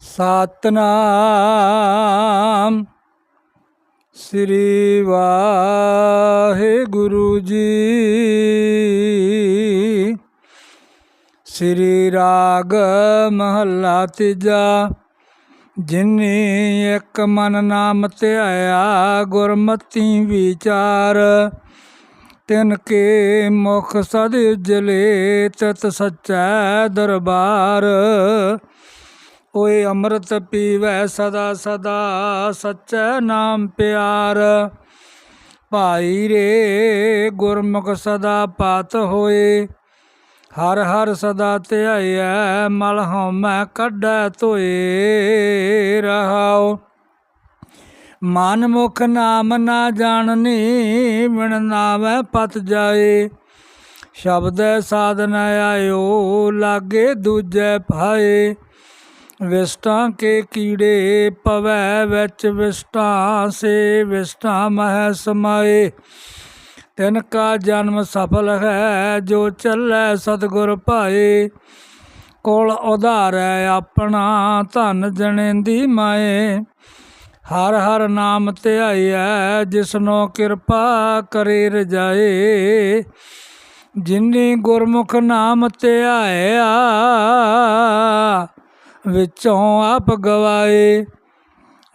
ਸਤਨਾਮ। ਸ੍ਰੀ ਵਾਹਿਗੁਰੂ ਜੀ। ਸ੍ਰੀ ਰਾਗ ਮਹੱਲਾ ਤੀਜਾ। ਜਿਨੀ ਇੱਕ ਮਨ ਨਾਮ ਧਿਆਇਆ, ਗੁਰਮਤੀ ਵਿਚਾਰ। ਤਿਨ ਕੇ ਮੁਖ ਸਦ ਉਜਲੇ ਤਤ ਸਚੈ ਦਰਬਾਰ। ਓਏ ਅੰਮ੍ਰਿਤ ਪੀਵੈ ਸਦਾ ਸਦਾ, ਸਚੈ ਨਾਮ ਪਿਆਰ। ਭਾਈ ਰੇ, ਗੁਰਮੁਖ ਸਦਾ ਪਾਤ ਹੋਏ। ਹਰ ਹਰ ਸਦਾ ਧਿਆਇਐ ਮਲ ਹਉਮੈ ਕੱਢੈ ਧੋਏ ਰਹਾਓ ਮਨ ਮੁਖ ਨਾਮ ਨਾ ਜਾਣਨੀ ਵਿਣ ਨਾਵੈ ਪਤ ਜਾਏ। ਸ਼ਬਦੈ ਸਾਧਨ ਆਇਓ, ਲਾਗੇ ਦੂਜੇ ਭਾਏ। ਵਿਸਟਾਂ ਕੇ ਕੀੜੇ ਪਵੈ ਵਿੱਚ ਵਿਸਟਾਂ ਸੇ ਵਿਸਟਾਂ ਮਹਿ ਸਮਾਏ। ਤਿਨ ਕਾ ਜਨਮ ਸਫਲ ਹੈ, ਜੋ ਚੱਲੈ ਸਤਿਗੁਰ ਭਾਏ। ਕੋਲ ਉਧਾਰੈ ਆਪਣਾ ਧਨ ਜਣੇਂਦੀ ਮਾਏ। ਹਰ ਹਰ ਨਾਮ ਧਿਆਈਐ, ਜਿਸਨੋ ਕਿਰਪਾ ਕਰੇ ਰਜਾਏ। ਜਿਨੀ ਗੁਰਮੁਖ ਨਾਮ ਧਿਆਇਆ ਵਿੱਚੋਂ ਆਪ ਗਵਾਏ।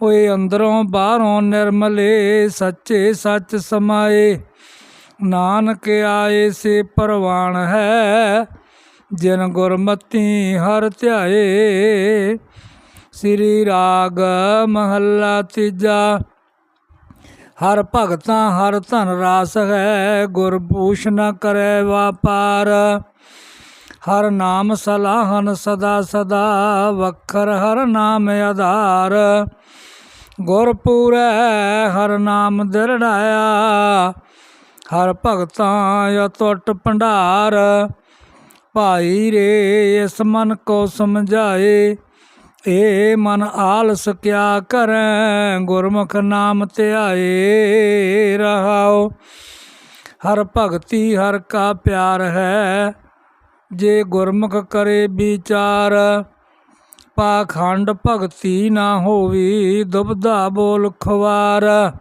ਓਏ ਅੰਦਰੋਂ ਬਾਹਰੋਂ ਨਿਰਮਲੇ ਸੱਚੇ ਸੱਚ ਸਮਾਏ। ਨਾਨਕ ਆਏ ਸੇ ਪਰਵਾਨ ਹੈ, ਜਿਨ ਗੁਰਮਤੀ ਹਰ ਧਿਆਏ। ਸ੍ਰੀ ਰਾਗ ਮਹੱਲਾ ਤੀਜਾ, ਹਰ ਭਗਤਾਂ ਹਰ ਧਨ ਰਾਸ ਹੈ ਗੁਰ ਪੂਛ ਨ ਕਰੈ ਵਾਪਾਰ। ਹਰ ਨਾਮ ਸਲਾਹਨ ਸਦਾ ਸਦਾ, ਵਖਰ ਹਰ ਨਾਮ ਆਧਾਰ। ਗੁਰ ਹਰ ਨਾਮ ਦਿਰੜਾਇਆ, ਹਰ ਭਗਤਾਂ ਅਟੁੱਟ ਭੰਡਾਰ। ਭਾਈ ਰੇ, ਇਸ ਮਨ ਕੋ ਸਮਝਾਏ, ਏ ਮਨ ਆਲਸ ਕਿਆ ਕਰੈ, ਗੁਰਮੁਖ ਨਾਮ ਧਿਆਏ ਰਹਾਓ ਹਰ ਭਗਤੀ ਹਰ ਕਾ ਪਿਆਰ ਹੈ ਜੇ ਗੁਰਮੁਖ ਕਰੇ ਵਿਚਾਰ, ਪਾਖੰਡ ਭਗਤੀ ਨਾ ਹੋਵੀ ਦੁਬਦਾ ਬੋਲ ਖਵਾਰ।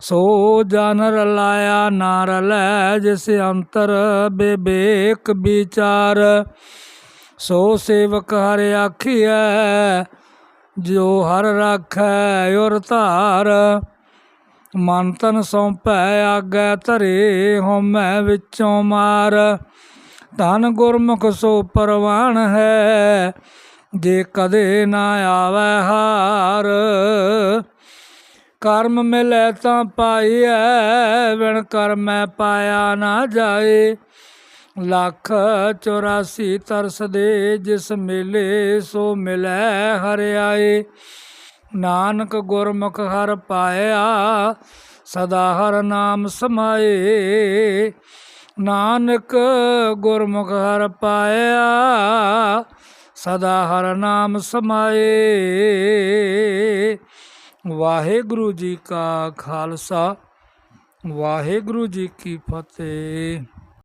ਸੋ ਜਨ ਲਾਇਆ ਨਾ ਰਲੈ ਜਿਸ ਅੰਤਰ ਬੇਬੇਕ ਵਿਚਾਰ। ਸੋ ਸੇਵਕ ਹਰ ਆਖੀਐ ਜੋ ਹਰ ਰਾਖੈ ਔਰ ਧਾਰ। ਮਨ ਤਨ ਸੌਂਪੈ, ਆਗੈ ਧਰੇ ਹਉਮੈ ਵਿੱਚੋਂ ਮਾਰ। ਧਨ ਗੁਰਮੁਖ ਸੋ ਪਰਵਾਨ ਹੈ, ਜੇ ਕਦੇ ਨਾ ਆਵੈ ਹਾਰ। ਕਰਮ ਮਿਲੇ ਤਾਂ ਪਾਈਐ ਵਿਣ ਕਰਮੈ ਪਾਇਆ ਨਾ ਜਾਏ। ਲੱਖ 84 ਤਰਸ ਦੇ, ਜਿਸ ਮਿਲੇ ਸੋ ਮਿਲੈ ਹਰਿਆਏ। ਨਾਨਕ ਗੁਰਮੁਖ ਹਰ ਪਾਇਆ, ਸਦਾ ਹਰ ਨਾਮ ਸਮਾਏ। ਨਾਨਕ ਗੁਰਮੁਖ ਹਰ ਪਾਇਆ, ਸਦਾ ਹਰ ਨਾਮ ਸਮਾਏ। ਵਾਹਿਗੁਰੂ ਜੀ ਕਾ ਖਾਲਸਾ, ਵਾਹਿਗੁਰੂ ਜੀ ਕੀ ਫਤਿਹ।